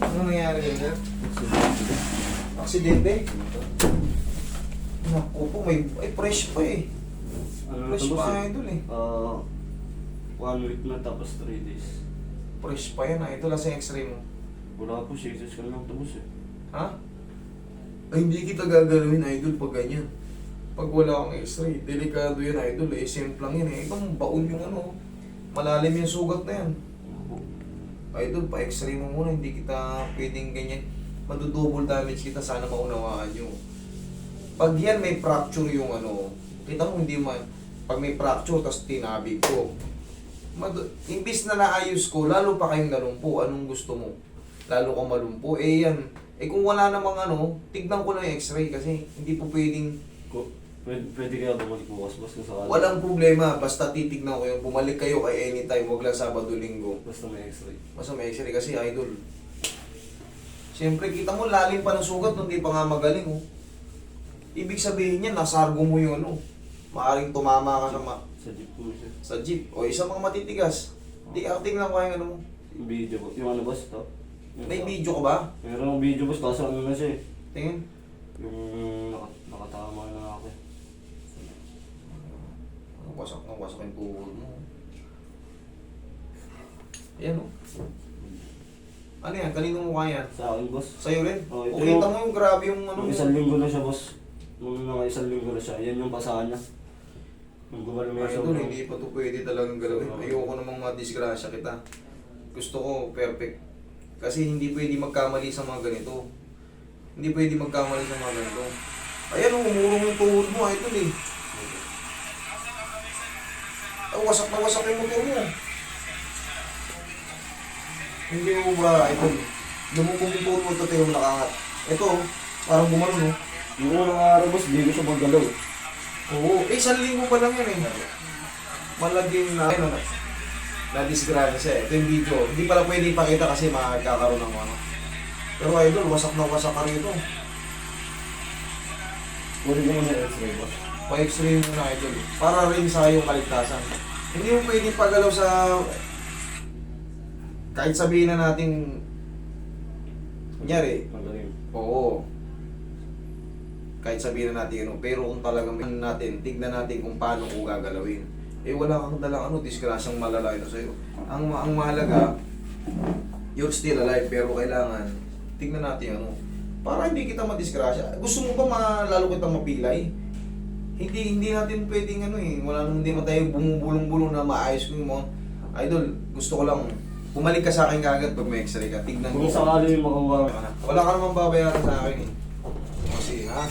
Ano nangyari yun, sir? Aksidente? Naku po, may, ay fresh pa eh. Ano na Fresh pa eh? idol eh. Ah, one week na tapos three days. Fresh pa yan, idol. Sa x-ray mo. Wala po, 6 days ka lang tapos eh. Ha? Ay, hindi kita gagalawin, idol, pag ganyan. Pag wala kang x-ray, delikado yan, idol. Eh, simple lang yan eh. Ibang baon yung ano. Malalim yung sugat na yan. Idol, pa x-ray mo muna. Hindi kita pwedeng ganyan. Madudouble damage kita. Sana maunawaan nyo. Pag yan may fracture yung ano, kita mo hindi man, pag may fracture, tapos tinabig ko. Madu- imbis na naayos ko, lalo pa kayong nalumpo. Anong gusto mo? Lalo kang malumpo. Eh yan. Eh kung wala namang ano, tignan ko na yung x-ray kasi hindi po pwedeng pwede, pwede kaya bumalik bukas, boss, kung sakali. Walang problema, basta titignan ko yung bumalik kayo kay anytime, wag lang Sabado, Linggo. Basta may x-ray. Basta may x-ray kasi idol. Siyempre, kita mo lalim pa ng sugat nung di pa nga magaling. Oh. Ibig sabihin niya, nasargo mo yung ano. Maaring tumama ka sa, ma- Sa jeep po siya. sa jeep. O isa mga matitigas. Di acting lang kaya ano mo. Yung video po. Yung ano, boss, ito? May video ka ba? Meron akong video, boss, kaso ano na siya eh. Tingin. Yung naka, nakatama na ako eh. Ang wasak na wasak yung tuhod mo. Ayan o. Ano yan? Kanino mo kaya? Sa akin, boss. Sa'yo rin? Oh, ito o kita yung- mo yung grabe yung ano Nung mo. isang linggo na siya, boss. Nung mga isang linggo na siya, yan yung pasahan niya. Nung gumaling na Ay, siya. doon, hindi pa ito pwede talagang galawin. Oo. Ayoko namang madisgrasya kita. Gusto ko perfect. Kasi hindi pwede magkamali sa mga ganito. Hindi pwede magkamali sa mga ganito. Ayan, oh, umurong yung tuhod mo, idol eh. Wasak na wasak yung motor mo. Hindi mo ba, idol? Lumubog yung tuhod mo, ito yung nakangat. Ito, parang gumano, no? Yung unang araw, boss, hindi ko siya maggalaw. Oo, eh, isang linggo pa lang yan eh. Malaging na, ano, na disgrasya siya eh. Ito yung video. Hindi pala pwede ipakita kasi magkakaroon ng ano. Pero idol, wasak na wasak ka rito. Kunin ko muna yung x-ray, boss. Pa-x-ray mo na idol. Para rin sa iyong kaligtasan. Hindi mo pwede pagalaw sa... Kahit sabihin na natin... Kunyari, Magaling. Oo. Kahit sabihin na natin ano, pero kung talagang may natin, tignan natin kung paano ko gagalawin. Eh wala kang dalang ano, disgrasyang malala ito sa'yo. Ang, ang mahalaga, you're still alive, pero kailangan, tignan natin ano, para hindi kita madisgrasya. Gusto mo ba malalo kitang mapilay? Hindi hindi natin pwedeng ano eh, wala nang hindi tayo bumubulong-bulong na maayos ko yung mga idol. Gusto ko lang bumalik ka sa akin kagad pag may x-ray ka. Tignan Kung ko. sakali yung makuha. Wala ka namang babayaran sa akin eh. Kasi ha?